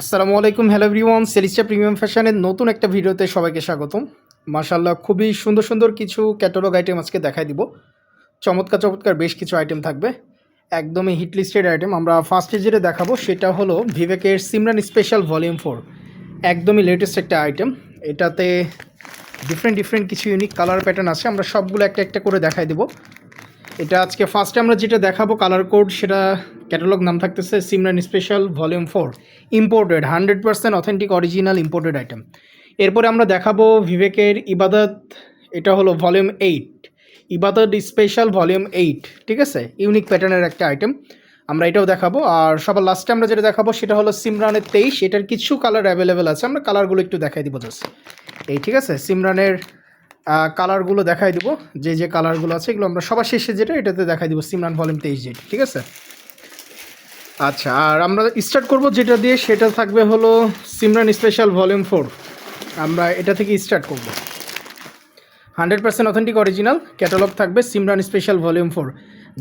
আসসালামু আলাইকুম hello everyone সেলিস্টা premium ফ্যাশনের নতুন একটা ভিডিওতে সবাইকে স্বাগতম। মাশাল্লাহ খুবই সুন্দর সুন্দর কিছু ক্যাটালগ আইটেম আজকে দেখাই দিব। চমৎকার চমৎকার বেশ কিছু আইটেম থাকবে। একদমই হিট লিস্টেড আইটেম আমরা ফার্স্টে যেটা দেখাবো, সেটা হলো ভিভেকের সিমরান স্পেশাল ভলিউম ফোর একদমই লেটেস্ট একটা আইটেম এটাতে ডিফারেন্ট ডিফারেন্ট কিছু ইউনিক কালার প্যাটার্ন আছে। আমরা সবগুলো একটা একটা করে দেখাই দেবো। এটা আজকে ফার্স্টে আমরা যেটা দেখাবো কালার কোড সেটা ক্যাটালগ নাম থাকতেছে Simran special volume four imported hundred percent authentic original imported item এরপরে আমরা দেখাবো ভিভেকের ইবাদত এটা হলো volume eight Ibadat special volume eight ঠিক আছে? ইউনিক প্যাটার্নের একটা আইটেম আমরা এটাও দেখাবো। আর সবার লাস্টে আমরা যেটা দেখাবো, সেটা হলো সিমরানের তেইশ, এটার কিছু কালার অ্যাভেলেবেল আছে। আমরা কালারগুলো একটু দেখাই দিব জাস্ট এই ঠিক আছে? সিমরানের কালারগুলো দেখাই দিব। যে যে কালারগুলো আছে, এগুলো আমরা সবার শেষে যেটা, এটাতে দেখাই দিব সিমরান ভলিউম তেইশ যেটা ঠিক আছে? আচ্ছা আর আমরা স্টার্ট করব যেটা দিয়ে, সেটা থাকবে হলো সিমরান স্পেশাল ভলিউম ফোর আমরা এটা থেকে স্টার্ট করব। Hundred percent authentic original catalogue থাকবে সিমরান স্পেশাল ভলিউম ফোর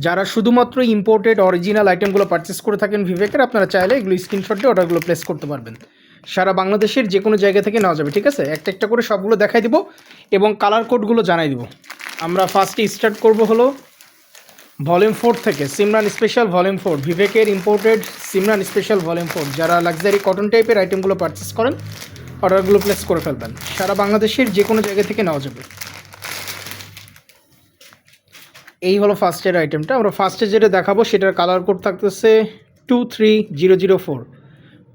যারা শুধুমাত্র ইম্পোর্টেড অরিজিনাল আইটেমগুলো পারচেস করে থাকেন ভিভেকের আপনারা চাইলে এগুলো স্ক্রিনশট দিয়ে অর্ডারগুলো প্লেস করতে পারবেন। সারা বাংলাদেশের যে কোনো জায়গা থেকে নেওয়া যাবে, ঠিক আছে? একটা একটা করে সবগুলো দেখাই দিব এবং কালার কোডগুলো জানাই দিব। আমরা ফার্স্টে স্টার্ট করব হলো ভলিউম ফোর থেকে Simran special volume four ভিভেকের imported Simran special volume four যারা লাক্সারি কটন টাইপের আইটেমগুলো পারচেস করেন অর্ডারগুলো প্লেস করে ফেলবেন। সারা বাংলাদেশের যে কোনো জায়গা থেকে নেওয়া যাবে। এই হলো ফার্স্টের আইটেমটা আমরা ফার্স্টে যেটা দেখাবো, সেটার কালার কোড থাকতেছে two three zero zero four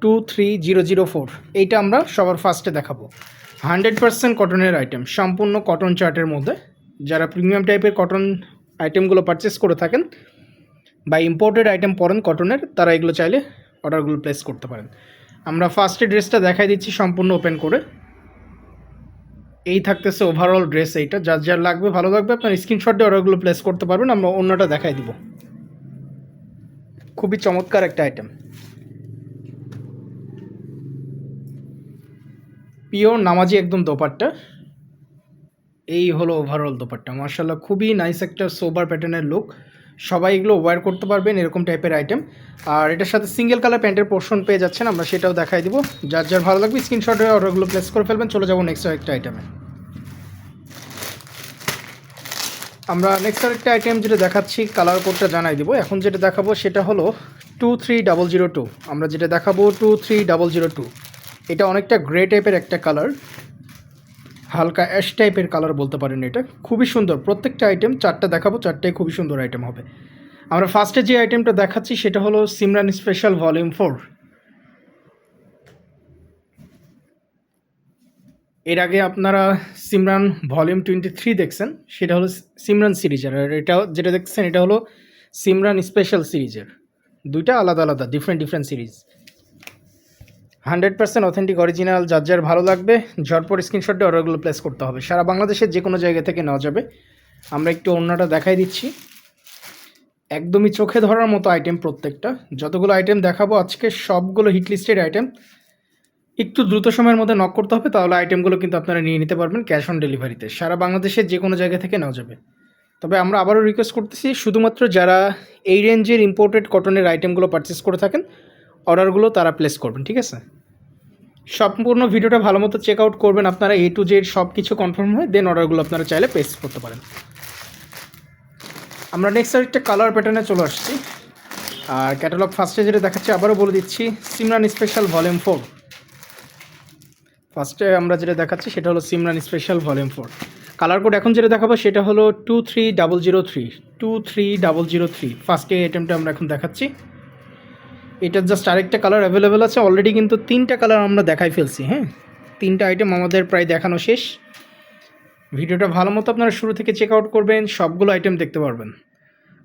two three zero zero four এইটা আমরা সবার ফার্স্টে দেখাবো। হান্ড্রেড পার্সেন্ট কটনের আইটেম সম্পূর্ণ কটন চার্টের মধ্যে। যারা প্রিমিয়াম টাইপের কটন আইটেমগুলো পারচেস করে থাকেন বা ইম্পোর্টেড আইটেম পরেন কটনের তারা এগুলো চাইলে অর্ডারগুলো প্লেস করতে পারেন। আমরা ফার্স্টে ড্রেসটা দেখাই দিচ্ছি সম্পূর্ণ ওপেন করে। এই থাকতেছে ওভারঅল ড্রেস এইটা। যার যার লাগবে, ভালো লাগবে, আপনার স্ক্রিনশট দিয়ে অর্ডারগুলো প্লেস করতে পারবেন। আমরা অন্যটা দেখাই দিব। খুবই চমৎকার একটা আইটেম পিওর নামাজি একদম দোপাট্টা। এই হলো ওভারঅল দোপাট্টা। মার্শাল্লাহ খুবই নাইস একটা সোবার প্যাটার্নের লুক সবাই এগুলো ওয়্যার করতে পারবেন এরকম টাইপের আইটেম আর এটার সাথে সিঙ্গেল কালার প্যান্টের পোর্শন পেয়ে যাচ্ছেন, আমরা সেটাও দেখাই দিব। যার যার ভালো লাগবে স্ক্রিনশটে অর্ডারগুলো প্লেস করে ফেলবেন। চলে যাব নেক্সট একটা আইটেমে আমরা নেক্সট আরেকটা আইটেম যেটা দেখাচ্ছি কালার কোডটা জানাই দিব। এখন যেটা দেখাবো, সেটা হলো two three double zero two আমরা যেটা দেখাবো two three double zero two এটা অনেকটা গ্রে টাইপের একটা কালার হালকা অ্যাশ টাইপের কালার বলতে পারেন এটা। খুবই সুন্দর। প্রত্যেকটা আইটেম চারটা দেখাবো, চারটাই খুবই সুন্দর আইটেম হবে। আমরা ফার্স্টে যে আইটেমটা দেখাচ্ছি, সেটা হলো সিমরান স্পেশাল ভলিউম ফোর এর আগে আপনারা সিমরান ভলিউম টোয়েন্টি থ্রি দেখছেন, সেটা হলো সিমরান সিরিজের আর এটা যেটা দেখছেন, এটা হলো সিমরান স্পেশাল সিরিজের দুইটা আলাদা আলাদা different different series hundred percent authentic original যার যার ভালো লাগবে, ঝটপট স্ক্রিনশট দিয়ে অর্ডারগুলো প্লেস করতে হবে। সারা বাংলাদেশের যে কোনো জায়গা থেকে নেওয়া যাবে। আমরা একটু অন্যটা দেখাই দিচ্ছি। একদমই চোখে ধরার মতো আইটেম প্রত্যেকটা। যতগুলো আইটেম দেখাবো আজকে, সবগুলো হিট লিস্টেড আইটেম একটু দ্রুত সময়ের মধ্যে নক করতে হবে, তাহলে আইটেমগুলো কিন্তু আপনারা নিয়ে নিতে পারবেন ক্যাশ অন ডেলিভারিতে সারা বাংলাদেশের যে কোনো জায়গা থেকে নেওয়া যাবে। তবে আমরা আবারও রিকোয়েস্ট করতেছি, শুধুমাত্র যারা এই রেঞ্জের ইম্পোর্টেড কটনের আইটেমগুলো পারচেস করে থাকেন অর্ডারগুলো তারা প্লেস করবেন, ঠিক আছে? সম্পূর্ণ ভিডিওটা ভালো মতো চেক আউট করবেন আপনারা এ টু জেড সব কিছু কনফার্ম হয় দেন অর্ডারগুলো আপনারা চাইলে প্লেস করতে পারেন। আমরা নেক্সট আরেকটা কালার প্যাটার্নে চলে আসছি। আর ক্যাটালগ ফার্স্টে যেটা দেখাচ্ছি, আবারও বলে দিচ্ছি সিমরান স্পেশাল ভলিউম ফোর ফার্স্টে আমরা যেটা দেখাচ্ছি, সেটা হলো Simran special volume four colour code এখন যেটা দেখাবো, সেটা হলো two three double zero three two three double zero three ফার্স্টে আইটেমটা আমরা এখন দেখাচ্ছি। এটার জাস্ট আরেকটা কালার অ্যাভেলেবেল আছে। অলরেডি কিন্তু তিনটা কালার আমরা দেখাই ফেলছি হ্যাঁ? তিনটা আইটেম আমাদের প্রায় দেখানো শেষ। ভিডিওটা ভালো মতো আপনারা শুরু থেকে চেক আউট করবেন, সবগুলো আইটেম দেখতে পারবেন।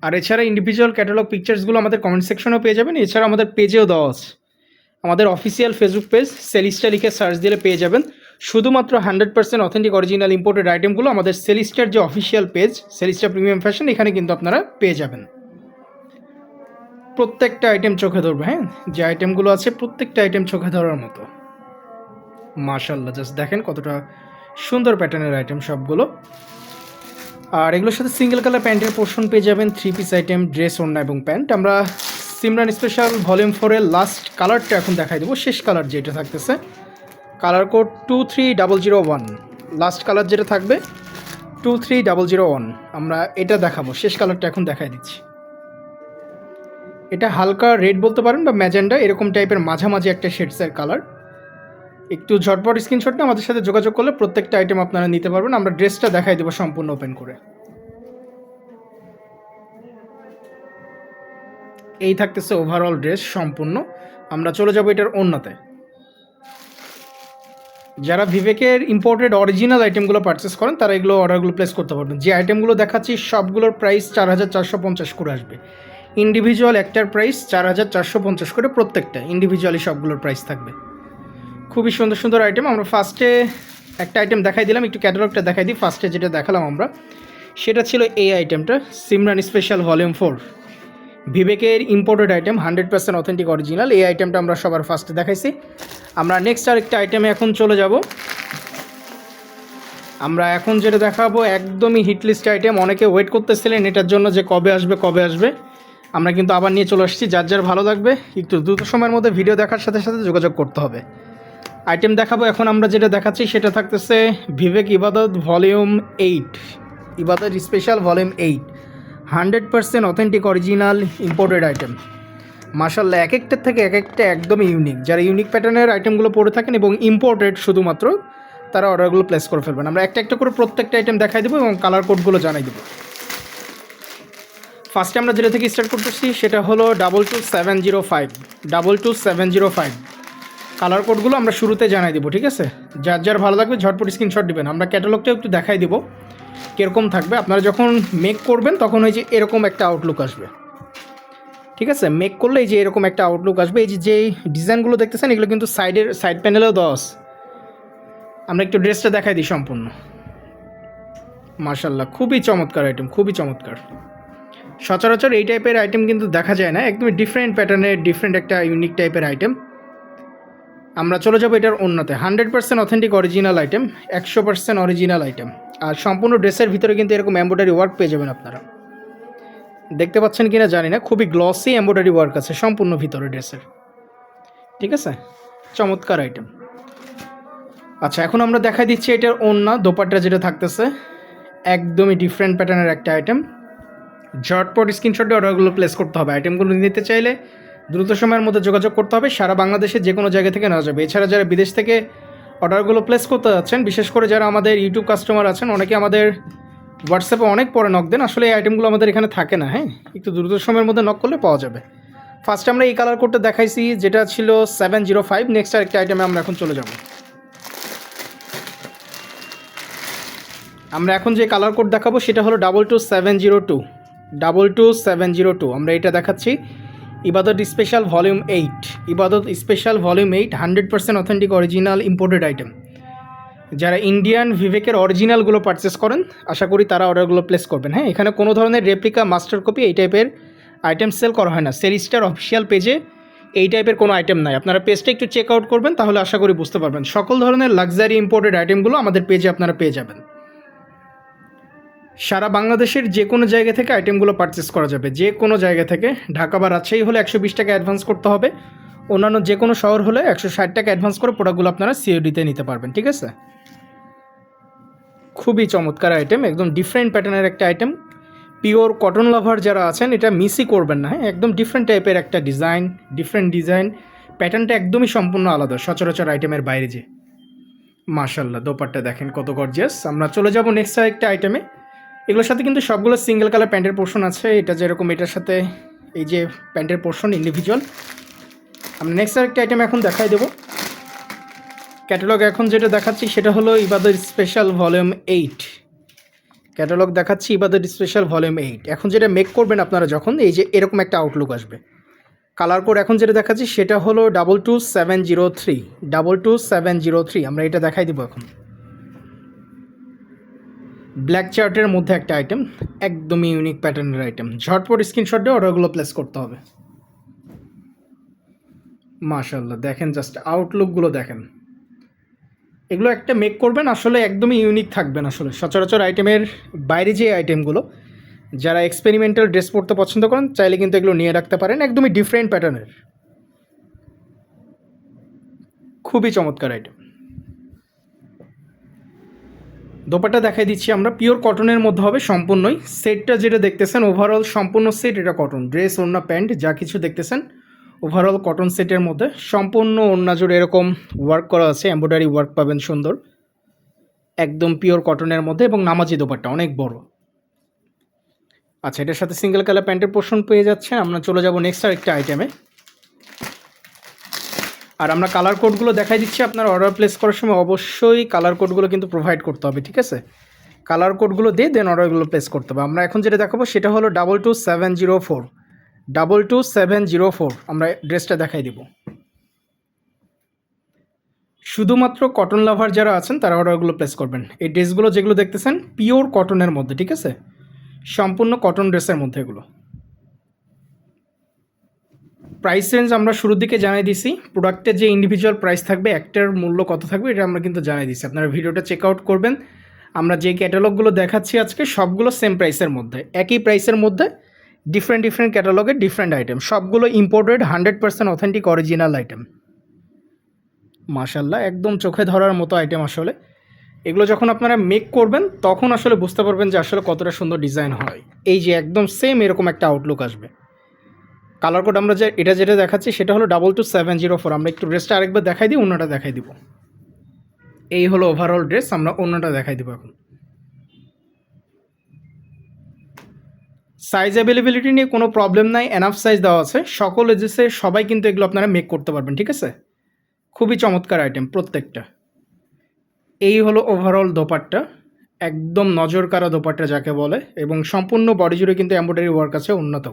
আর এছাড়া ইন্ডিভিজুয়াল ক্যাটালগ পিকচার্সগুলো আমাদের কমেন্ট সেকশনেও পেয়ে যাবেন, এছাড়া আমাদের পেজেও দেওয়া আছে। আমাদের অফিসিয়াল ফেসবুক পেজ সেলিস্টা লিখে সার্চ দিলে পেয়ে যাবেন। শুধুমাত্র hundred percent authentic original imported আইটেমগুলো আমাদের সেলিস্টার যে অফিসিয়াল পেজ সেলিস্টা প্রিমিয়াম ফ্যাশন এখানে কিন্তু আপনারা পেয়ে যাবেন। প্রত্যেকটা আইটেম চোখে ধরবে হ্যাঁ? যে আইটেমগুলো আছে, প্রত্যেকটা আইটেম চোখে ধরার মতো। মাশাল্লাহ জাস্ট দেখেন কতটা সুন্দর প্যাটার্নের আইটেম সবগুলো। আর এগুলোর সাথে সিঙ্গেল কালার প্যান্টের পোর্শন পেয়ে যাবেন থ্রি পিস আইটেম ড্রেস ওড়না এবং প্যান্ট আমরা সিমরান স্পেশাল ভলিউম ফোরের লাস্ট কালারটা এখন দেখাই দেবো, শেষ কালার যেটা থাকতেছে। Colour code two three double zero one last colour যেটা থাকবে two three double zero one আমরা এটা দেখাবো, শেষ কালারটা এখন দেখাই দিচ্ছি। এটা হালকা রেড বলতে পারেন বা ম্যাজেন্ডা, এরকম টাইপের মাঝামাঝি একটা শেডসের কালার একটু ঝটপট স্ক্রিনশট নিয়ে আমাদের সাথে যোগাযোগ করলে প্রত্যেকটা আইটেম আপনারা নিতে পারবেন। আমরা ড্রেসটা দেখাই দেবো সম্পূর্ণ ওপেন করে। এই থাকতেছে ওভারঅল ড্রেস সম্পূর্ণ। আমরা চলে যাব এটার অন্যতে। যারা ভিভেকের ইম্পোর্টেড অরিজিনাল আইটেমগুলো পারচেস করেন, তারা এগুলো অর্ডারগুলো প্লেস করতে পারবেন। যে আইটেমগুলো দেখাচ্ছি, সবগুলোর প্রাইস চার হাজার চারশো পঞ্চাশ করে আসবে। ইন্ডিভিজুয়াল একটার প্রাইস চার হাজার চারশো পঞ্চাশ করে প্রত্যেকটা। ইন্ডিভিজুয়ালি সবগুলোর প্রাইস থাকবে। খুবই সুন্দর সুন্দর আইটেম আমরা ফার্স্টে একটা আইটেম দেখাই দিলাম, একটু ক্যাটালগটা দেখাই দিই। ফার্স্টে যেটা দেখালাম আমরা, সেটা ছিল এই আইটেমটা Simran special volume four ভিবেকের imported item hundred percent authentic original এই আইটেমটা আমরা সবার ফার্স্টে দেখাইছি। আমরা নেক্সট আরেকটা আইটেমে এখন চলে যাব। আমরা এখন যেটা দেখাবো, একদমই হিট লিস্ট আইটেম অনেকে ওয়েট করতেছিলেন এটার জন্য যে কবে আসবে কবে আসবে। আমরা কিন্তু আবার নিয়ে চলে আসছি। যার যার ভালো লাগবে, একটু দ্রুত সময়ের মধ্যে ভিডিও দেখার সাথে সাথে যোগাযোগ করতে হবে। আইটেম দেখাবো, এখন আমরা যেটা দেখাচ্ছি সেটা থাকতেছে Vivek Ibadat volume eight Ibadat special volume eight hundred percent authentic original imported item মার্শাল্লাহ এক একটার থেকে এক একটা একদমই ইউনিক যারা ইউনিক প্যাটার্নের আইটেমগুলো পড়ে থাকেন এবং ইম্পোর্টেড শুধুমাত্র, তারা অর্ডারগুলো প্লেস করে ফেলবেন। আমরা একটা একটা করে প্রত্যেকটা আইটেম দেখাই দেবো এবং কালার কোডগুলো জানাই দেবো। ফার্স্টে আমরা যেটা থেকে স্টার্ট করতেছি, সেটা হলো double two seven zero five double two seven zero five colour কোডগুলো আমরা শুরুতে জানাই দেবো, ঠিক আছে? যার যার ভালো লাগবে ঝটপট স্ক্রিনশট দিবেন। আমরা ক্যাটালগটা একটু দেখাই দেবো, কীরকম থাকবে। আপনারা যখন মেক করবেন, তখন ওই যে এরকম একটা আউটলুক আসবে। ঠিক আছে? মেক করলে এই যে এরকম একটা আউটলুক আসবে। এই যে যেই ডিজাইনগুলো দেখতেছেন, এগুলো কিন্তু সাইডের সাইড প্যানেলেও দশ আমরা একটু ড্রেসটা দেখাই দিই সম্পূর্ণ। মার্শাল্লাহ খুবই চমৎকার আইটেম খুবই চমৎকার। সচরাচর এই টাইপের আইটেম কিন্তু দেখা যায় না, একদমই ডিফারেন্ট প্যাটার্নের ডিফারেন্ট একটা ইউনিক টাইপের আইটেম আমরা চলে যাব এটার অন্যতে hundred percent authentic original item একশো পার্সেন্ট অরিজিনাল আইটেম আর সম্পূর্ণ ড্রেসের ভিতরে কিন্তু এরকম এম্ব্রয়ডারি ওয়ার্ক পেয়ে যাবেন আপনারা। দেখতে পাচ্ছেন কি না জানি না, খুবই গ্লসি এম্ব্রয়ডারি ওয়ার্ক আছে সম্পূর্ণ ভিতরে ড্রেসের। ঠিক আছে? চমৎকার আইটেম আচ্ছা এখন আমরা দেখা দিচ্ছি এটার ওন্না, দোপাট্টা যেটা থাকতেছে, একদমই ডিফারেন্ট প্যাটার্নের একটা আইটেম ঝটপট স্ক্রিনশটে অর্ডারগুলো প্লেস করতে হবে। আইটেমগুলো নিতে চাইলে দ্রুত সময়ের মধ্যে যোগাযোগ করতে হবে। সারা বাংলাদেশে যে কোনো জায়গা থেকে নেওয়া যাবে। এছাড়া যারা বিদেশ থেকে অর্ডারগুলো প্লেস করতে যাচ্ছেন, বিশেষ করে যারা আমাদের ইউটিউব কাস্টমার আছেন, অনেকে আমাদের হোয়াটসঅ্যাপে অনেক পরে নক দেন। আসলে এই আইটেমগুলো আমাদের এখানে থাকে না হ্যাঁ? একটু দ্রুত সময়ের মধ্যে নক করলে পাওয়া যাবে। ফার্স্ট আমরা এই কালার কোডটা দেখাইছি, যেটা ছিল সেভেন জিরো ফাইভ নেক্সট আরেকটা আইটেমে আমরা এখন চলে যাব। আমরা এখন যে কালার কোড দেখাবো, সেটা হলো double two seven zero two double two seven zero two আমরা এটা দেখাচ্ছি। Ibadat special volume eight Ibadat special volume eight hundred percent authentic original imported item যারা ইন্ডিয়ান ভিভেকের অরিজিনালগুলো পারচেস করেন, আশা করি তারা অর্ডারগুলো প্লেস করবেন। হ্যাঁ এখানে কোনো ধরনের রেপ্লিকা মাস্টার কপি এই টাইপের আইটেম সেল করা হয় না। সেরিস্টার অফিসিয়াল পেজে এই টাইপের কোনো আইটেম নাই। আপনারা পেজটা একটু চেক আউট করবেন, তাহলে আশা করি বুঝতে পারবেন। সকল ধরনের লাক্সারি ইম্পোর্টেড আইটেমগুলো আমাদের পেজে আপনারা পেয়ে যাবেন। সারা বাংলাদেশের যে কোনো জায়গা থেকে আইটেমগুলো পারচেস করা যাবে। যে কোনো জায়গা থেকে। ঢাকা বা রাজশাহী হলে একশো বিশ টাকা অ্যাডভান্স করতে হবে। অন্যান্য যে কোনো শহর হলে একশো ষাট টাকা অ্যাডভান্স করে প্রোডাক্টগুলো আপনারা সিওডিতে নিতে পারবেন, ঠিক আছে? খুবই চমৎকার আইটেম একদম ডিফারেন্ট প্যাটার্নের একটা আইটেম পিওর কটন লাভার যারা আছেন, এটা মিসই করবেন না হ্যাঁ? একদম ডিফারেন্ট টাইপের একটা ডিজাইন ডিফারেন্ট ডিজাইন প্যাটার্নটা একদমই সম্পূর্ণ আলাদা, সচরাচর আইটেমের বাইরে যে। মাশাল্লাহ দোপারটা দেখেন কত গর্জিয়াস আমরা চলে যাব নেক্সট একটা আইটেমে এগুলোর সাথে কিন্তু সবগুলো সিঙ্গেল কালার প্যান্টের পোর্শন আছে। এটা যেরকম এটার সাথে এই যে প্যান্টের পোর্শন ইন্ডিভিজুয়াল আমরা নেক্সট আরেকটা আইটেম এখন দেখাই দেবো। ক্যাটালগ এখন যেটা দেখাচ্ছি সেটা হলো Ibadat special volume eight catalogue দেখাচ্ছি ইবাদত স্পেশাল ভলিউম এইট এখন যেটা মেক করবেন আপনারা যখন, এই যে এরকম একটা আউটলুক আসবে। কালার কোড এখন যেটা দেখাচ্ছি সেটা হলো double two seven zero three double two seven zero three আমরা এটা দেখাই দেবো এখন। ব্ল্যাক চার্টের মধ্যে একটা আইটেম একদমই ইউনিক প্যাটার্নের আইটেম ঝটপট স্ক্রিনশট দিয়ে অর্ডারগুলো প্লেস করতে হবে। মাশাল্লাহ দেখেন জাস্ট আউটলুকগুলো দেখেন। এগুলো একটা মেক করবেন, আসলে একদমই ইউনিক থাকবেন আসলে। সচরাচর আইটেমের বাইরে যে আইটেমগুলো যারা এক্সপেরিমেন্টাল ড্রেস পরতে পছন্দ করেন, চাইলে কিন্তু এগুলো নিয়ে রাখতে পারেন, একদমই ডিফারেন্ট প্যাটার্নের খুবই চমৎকার আইটেম দোপাটা দেখাই দিচ্ছি আমরা। পিওর কটনের মধ্যে হবে সম্পূর্ণই। সেটটা যেটা দেখতেছেন ওভারঅল সম্পূর্ণ সেট এটা কটন ড্রেস ওড়না প্যান্ট যা কিছু দেখতেছেন ওভারঅল কটন সেটের মধ্যে। সম্পূর্ণ ওড়না জুড়ে এরকম ওয়ার্ক করা আছে এম্ব্রয়ডারি ওয়ার্ক পাবেন সুন্দর। একদম পিওর কটনের মধ্যে এবং নামাজি দোপাট্টা, অনেক বড়। আচ্ছা এটার সাথে সিঙ্গেল কালার প্যান্টের পোর্শন পেয়ে যাচ্ছে। আমরা চলে যাব নেক্সট আরেকটা আইটেমে আর আমরা কালার কোডগুলো দেখাই দিচ্ছি, আপনার অর্ডার প্লেস করার সময় অবশ্যই কালার কোডগুলো কিন্তু প্রোভাইড করতে হবে, ঠিক আছে? কালার কোডগুলো দিয়ে দেন অর্ডারগুলো প্লেস করতে হবে। আমরা এখন যেটা দেখাবো সেটা হলো double two seven zero four double two seven zero four আমরা ড্রেসটা দেখাই দিব। শুধুমাত্র কটন লাভার যারা আছেন, তারা অর্ডারগুলো প্লেস করবেন। এই ড্রেসগুলো যেগুলো দেখতেছেন পিওর কটনের মধ্যে, ঠিক আছে? সম্পূর্ণ কটন ড্রেসের মধ্যে এগুলো। প্রাইস রেঞ্জ আমরা শুরুর দিকে জানাই দিছি। প্রোডাক্টের যে ইন্ডিভিজুয়াল প্রাইস থাকবে, একটার মূল্য কত থাকবে, এটা আমরা কিন্তু জানাই দিছি। আপনারা ভিডিওটা চেক আউট করবেন। আমরা যে ক্যাটালগুলো দেখাচ্ছি আজকে, সবগুলো সেম প্রাইসের মধ্যে। একই প্রাইসের মধ্যে ডিফারেন্ট ডিফারেন্ট ক্যাটালগের ডিফারেন্ট আইটেম সবগুলো imported hundred percent authentic original item মাশাল্লাহ একদম চোখে ধরার মতো আইটেম আসলে। এগুলো যখন আপনারা মেক করবেন, তখন আসলে বুঝতে পারবেন যে আসলে কতটা সুন্দর ডিজাইন হয়। এই যে একদম সেম এরকম একটা আউটলুক আসবে। কালার কোড আমরা যে, এটা যেটা দেখাচ্ছি সেটা হলো double two seven zero four আমরা একটু ড্রেসটা আরেকবার দেখাই দিই, অন্যটা দেখাই দিব। এই হলো ওভারঅল ড্রেস আমরা অন্যটা দেখাই দিব এখন। সাইজ অ্যাভেলেবিলিটি নিয়ে কোনো প্রবলেম নাই এনাফ সাইজ দেওয়া আছে। সকল এজেসে সবাই কিন্তু এগুলো আপনারা মেক করতে পারবেন, ঠিক আছে? খুবই চমৎকার আইটেম প্রত্যেকটা। এই হলো ওভারঅল দোপাট্টা। একদম নজর কারা দোপাট্টা যাকে বলে, এবং সম্পূর্ণ বডি জুড়ে কিন্তু এম্ব্রয়ডারি ওয়ার্ক আছে, উন্নত।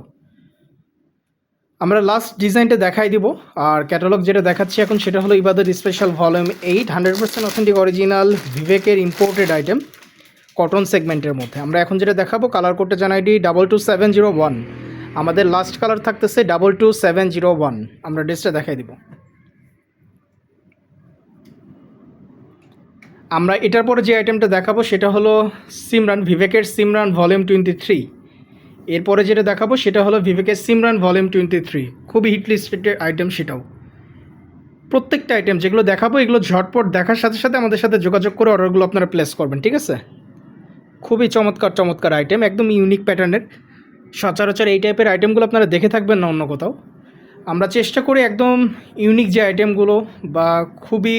আমরা লাস্ট ডিজাইনটা দেখাই দিব। আর ক্যাটালগ যেটা দেখাচ্ছি এখন সেটা হলো Ibadat special volume eight hundred percent authentic original ভিভেকের imported item cotton সেগমেন্টের মধ্যে। আমরা এখন যেটা দেখাবো কালার কোডটা জানাই দিই double two seven zero one আমাদের লাস্ট কালার থাকতেছে double two seven zero one আমরা ড্রেসটা দেখাই দিব। আমরা এটার পরে যে আইটেমটা দেখাবো, সেটা হলো সিমরান ভিভেকের সিমরান ভলিউম টোয়েন্টি থ্রি এরপরে যেটা দেখাবো সেটা হলো ভিভেকের সিমরান ভলিউম টোয়েন্টি থ্রি খুবই হিট লিস্টেড আইটেম সেটাও। প্রত্যেকটা আইটেম যেগুলো দেখাবো, এগুলো ঝটপট দেখার সাথে সাথে আমাদের সাথে যোগাযোগ করে অর্ডারগুলো আপনারা প্লেস করবেন, ঠিক আছে? খুবই চমৎকার চমৎকার আইটেম একদম ইউনিক প্যাটার্নের সচরাচর এই টাইপের আইটেমগুলো আপনারা দেখে থাকবেন না অন্য কোথাও। আমরা চেষ্টা করি একদম ইউনিক যে আইটেমগুলো বা খুবই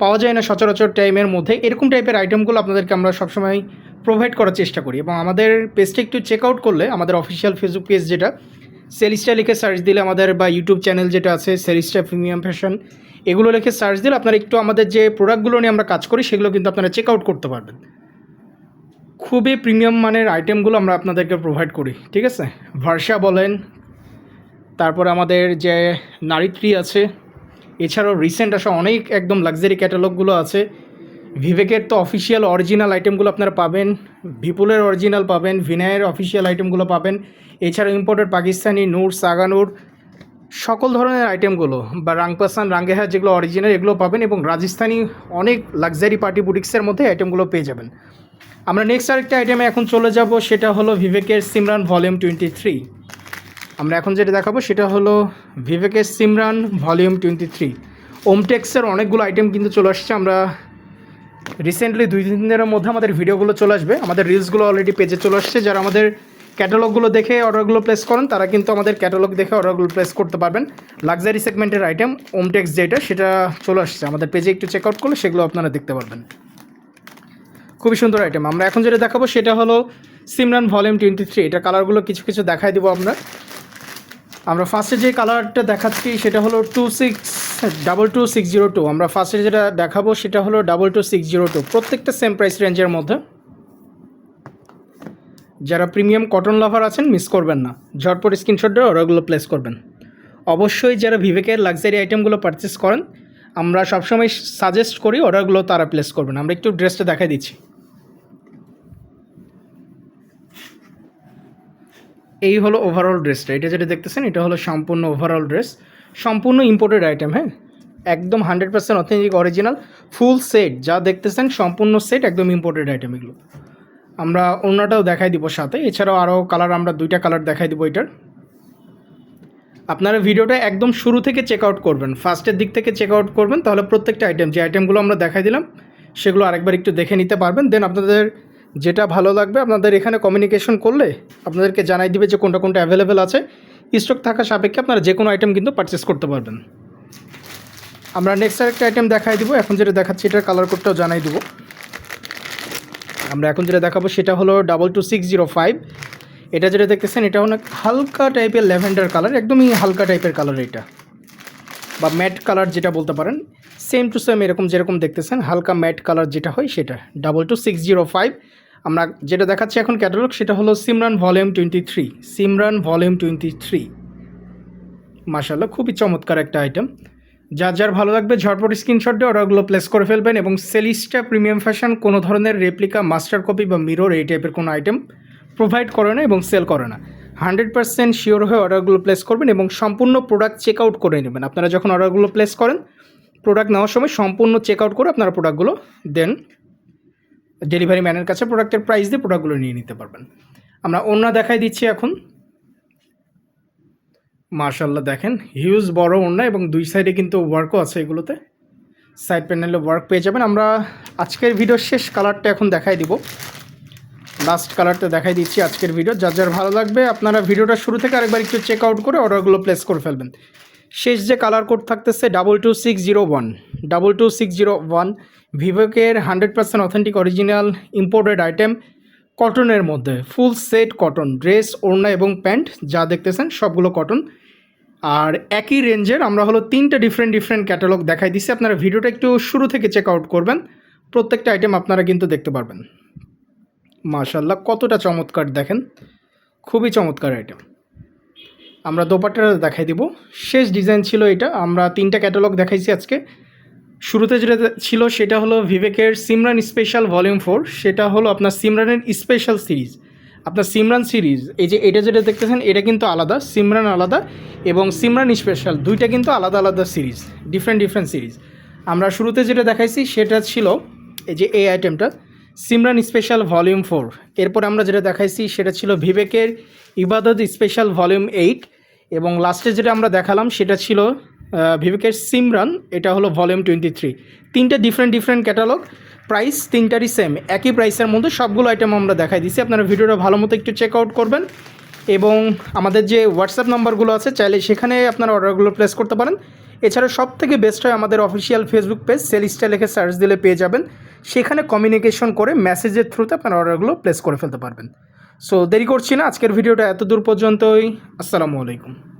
পাওয়া যায় না সচরাচর টাইমের মধ্যে, এরকম টাইপের আইটেমগুলো আপনাদেরকে আমরা সবসময় প্রোভাইড করার চেষ্টা করি এবং আমাদের পেজটা একটু চেক আউট করলে আমাদের অফিসিয়াল ফেসবুক পেজ যেটা সেলিস্টা লিখে সার্চ দিলে আমাদের বা ইউটিউব চ্যানেল যেটা আছে সেলিস্টা প্রিমিয়াম ফ্যাশন এগুলো লিখে সার্চ দিলে আপনারা একটু আমাদের যে প্রোডাক্টগুলো নিয়ে আমরা কাজ করি সেগুলো কিন্তু আপনারা চেক আউট করতে পারবেন। খুবই প্রিমিয়াম মানের আইটেমগুলো আমরা আপনাদেরকে প্রোভাইড করি, ঠিক আছে? ভার্সা বলেন, তারপর আমাদের যে নারীত্রী আছে, এছাড়াও রিসেন্ট আসা অনেক একদম লাক্সারি ক্যাটালগুলো আছে ভিভেকের তো অফিসিয়াল অরিজিনাল আইটেমগুলো আপনারা পাবেন বিপুলের অরিজিনাল পাবেন ভিনায়ের অফিসিয়াল আইটেমগুলো পাবেন, এছাড়াও ইম্পোর্টেড পাকিস্তানি নূর সাগানুর সকল ধরনের আইটেমগুলো বা রাংপাসান রাঙ্গেহার যেগুলো অরিজিনাল এগুলো পাবেন এবং রাজস্থানি অনেক লাক্সারি পার্টি বুটিক্সের মধ্যে আইটেমগুলো পেয়ে যাবেন। আমরা নেক্সট আরেকটা আইটেমে এখন চলে যাব, সেটা হলো ভিভেকের সিমরান ভলিউম টোয়েন্টি থ্রি আমরা এখন যেটা দেখাবো, সেটা হলো ভিভেকের সিমরান ভলিউম টোয়েন্টি থ্রি ওমটেক্সের অনেকগুলো আইটেম কিন্তু চলে আসছে, আমরা রিসেন্টলি দুই তিন দিনের মধ্যে আমাদের ভিডিওগুলো চলে আসবে। আমাদের রিলসগুলো অলরেডি পেজে চলে আসছে। যারা আমাদের ক্যাটালগুলো দেখে অর্ডারগুলো প্লেস করেন, তারা কিন্তু আমাদের ক্যাটালগ দেখে অর্ডারগুলো প্লেস করতে পারবেন। লাক্সারি সেগমেন্টের আইটেম ওমটেক্স যেটা, সেটা চলে আসছে। আমাদের পেজে একটু চেক আউট করলে সেগুলো আপনারা দেখতে পারবেন। খুবই সুন্দর আইটেম আমরা এখন যেটা দেখাবো, সেটা হলো সিমরান ভলিউম টোয়েন্টি থ্রি এটা কালারগুলো কিছু কিছু দেখাই দেবো আমরা। আমরা ফার্স্টে যে কালারটা দেখাচ্ছি, সেটা হলো two six double two six zero two আমরা ফার্স্টে যেটা দেখাবো সেটা হলো double two six zero two প্রত্যেকটা সেম প্রাইস রেঞ্জের মধ্যে। যারা প্রিমিয়াম কটন লাভার আছেন মিস করবেন না। ঝটপট স্ক্রিনশট দিয়ে অর্ডারগুলো প্লেস করবেন। অবশ্যই যারা ভিভেকের লাক্সারি আইটেমগুলো পারচেস করেন, আমরা সবসময় সাজেস্ট করি অর্ডারগুলো তারা প্লেস করবেন। আমরা একটু ড্রেসটা দেখাই দিচ্ছি। এই হলো ওভারঅল ড্রেসটা এটা যেটা দেখতেছেন, এটা হলো সম্পূর্ণ ওভারঅল ড্রেস সম্পূর্ণ ইম্পোর্টেড আইটেম হ্যাঁ? একদম hundred percent authentic original full set যা দেখতেছেন সম্পূর্ণ সেট একদম ইম্পোর্টেড আইটেম এগুলো। আমরা অন্যটাও দেখাই দিব সাথে, এছাড়াও আরও কালার আমরা দুইটা কালার দেখাই দিব এটার। আপনারা ভিডিওটা একদম শুরু থেকে চেক আউট করবেন ফার্স্টের দিক থেকে চেক আউট করবেন, তাহলে প্রত্যেকটা আইটেম যে আইটেমগুলো আমরা দেখাই দিলাম, সেগুলো আরেকবার একটু দেখে নিতে পারবেন দেন আপনাদের যেটা ভালো লাগবে, আপনাদের এখানে কমিউনিকেশন করলে আপনাদেরকে জানাই দিবে যে কোনটা কোনটা অ্যাভেলেবেল আছে। স্টক থাকা সাপেক্ষে আপনারা যে কোনো আইটেম কিন্তু পারচেস করতে পারবেন। আমরা নেক্সট আরেকটা আইটেম দেখাই দিব। এখন যেটা দেখাচ্ছি, এটার কালার কোডটাও জানাই দেবো। আমরা এখন যেটা দেখাবো, সেটা হলো double two six zero five এটা যেটা দেখতেছেন, এটা অনেক হালকা টাইপের ল্যাভেন্ডার কালার একদমই হালকা টাইপের কালার এটা। বা ম্যাট কালার যেটা বলতে পারেন সেম টু সেম এরকম যেরকম দেখতেছেন, হালকা ম্যাট কালার যেটা হয় সেটা। Double two six zero five আমরা যেটা দেখাচ্ছি এখন ক্যাটালগ সেটা হলো Simran volume twenty three Simran volume twenty three মাসাল্লাহ খুবই চমৎকার একটা আইটেম যার যার ভালো লাগবে, ঝটপট স্ক্রিনশট দিয়ে অর্ডারগুলো প্লেস করে ফেলবেন এবং সেলিস্টা প্রিমিয়াম ফ্যাশন কোনো ধরনের রেপ্লিকা মাস্টার কপি বা মিরর এই টাইপের কোনো আইটেম প্রোভাইড করে না এবং সেল করে না। হান্ড্রেড পার্সেন্ট শিওর হয়ে অর্ডারগুলো প্লেস করবেন এবং সম্পূর্ণ প্রোডাক্ট চেক আউট করে নেবেন। আপনারা যখন অর্ডারগুলো প্লেস করেন প্রোডাক্ট নেওয়ার সময় সম্পূর্ণ চেক আউট করে আপনারা প্রোডাক্টগুলো দেন। ডেলিভারি ম্যানের কাছে প্রোডাক্টের প্রাইস দিয়ে প্রোডাক্টগুলো নিয়ে নিতে পারবেন। আমরা অন্য দেখাই দিচ্ছি এখন। মার্শাল্লাহ দেখেন হিউজ বড় ওড়না এবং দুই সাইডে কিন্তু ওয়ার্কও আছে এগুলোতে। সাইড প্যানেলে ওয়ার্ক পেয়ে যাবেন। আমরা আজকের ভিডিওর শেষ কালারটা এখন দেখাই দিব। লাস্ট কালারটা দেখাই দিচ্ছি আজকের ভিডিও যার যার ভালো লাগবে, আপনারা ভিডিওটা শুরু থেকে আরেকবার একটু চেক আউট করে অর্ডারগুলো প্লেস করে ফেলবেন। শেষ যে কালার কোড থাকতেছে double two six zero one double two six zero one ভিভোকের hundred percent authentic original imported item কটনের মধ্যে। ফুল সেট কটন ড্রেস ওড়না এবং প্যান্ট যা দেখতেছেন, সবগুলো কটন আর একই রেঞ্জের আমরা হলো তিনটা ডিফারেন্ট ডিফারেন্ট ক্যাটালগ দেখাই দিচ্ছি আপনারা ভিডিওটা একটু শুরু থেকে চেক আউট করবেন। প্রত্যেকটা আইটেম আপনারা কিন্তু দেখতে পারবেন। মাশাল্লাহ কতটা চমৎকার দেখেন। খুবই চমৎকার আইটেম আমরা দোপাট্টা দেখাই দিব। শেষ ডিজাইন ছিল এটা। আমরা তিনটা ক্যাটালগ দেখাইছি আজকে। শুরুতে যেটা ছিল সেটা হলো ভিভেকের সিমরান স্পেশাল ভলিউম ফোর সেটা হলো আপনার সিমরানের স্পেশাল সিরিজ আপনার সিমরান সিরিজ এই যে এটা যেটা দেখতেছেন, এটা কিন্তু আলাদা সিমরান আলাদা এবং সিমরান স্পেশাল দুইটা কিন্তু আলাদা আলাদা সিরিজ ডিফারেন্ট ডিফারেন্ট সিরিজ আমরা শুরুতে যেটা দেখাইছি, সেটা ছিল এই যে এই আইটেমটা সিমরান স্পেশাল ভলিউম ফোর এরপর আমরা যেটা দেখাইছি, সেটা ছিল ভিভেকের ইবাদত স্পেশাল ভলিউম এইট এবং লাস্টে যেটা আমরা দেখালাম, সেটা ছিল ভিভেকের সিমরান এটা হলো ভলিউম টোয়েন্টি থ্রি। তিনটে ডিফারেন্ট ডিফারেন্ট ক্যাটালগ প্রাইস তিনটারই সেম একই প্রাইসের মধ্যে সবগুলো আইটেম আমরা দেখাই দিচ্ছি আপনারা ভিডিওটা ভালো মতো একটু চেক আউট করবেন। এবং আমাদের যে হোয়াটসঅ্যাপ নাম্বারগুলো আছে, চাইলে সেখানে আপনারা অর্ডারগুলো প্লেস করতে পারেন। এছাড়া সব থেকে বেস্ট হয় আমাদের অফিসিয়াল ফেসবুক পেজ সেলিস্টা লিখে সার্চ দিলে পেয়ে যাবেন। সেখানে কমিউনিকেশন করে মেসেজের থ্রুতে আপনারা অর্ডারগুলো প্লেস করে ফেলতে পারবেন। সো দেরি করছি না, আজকের ভিডিওটা এত দূর পর্যন্তই। আসসালামু আলাইকুম।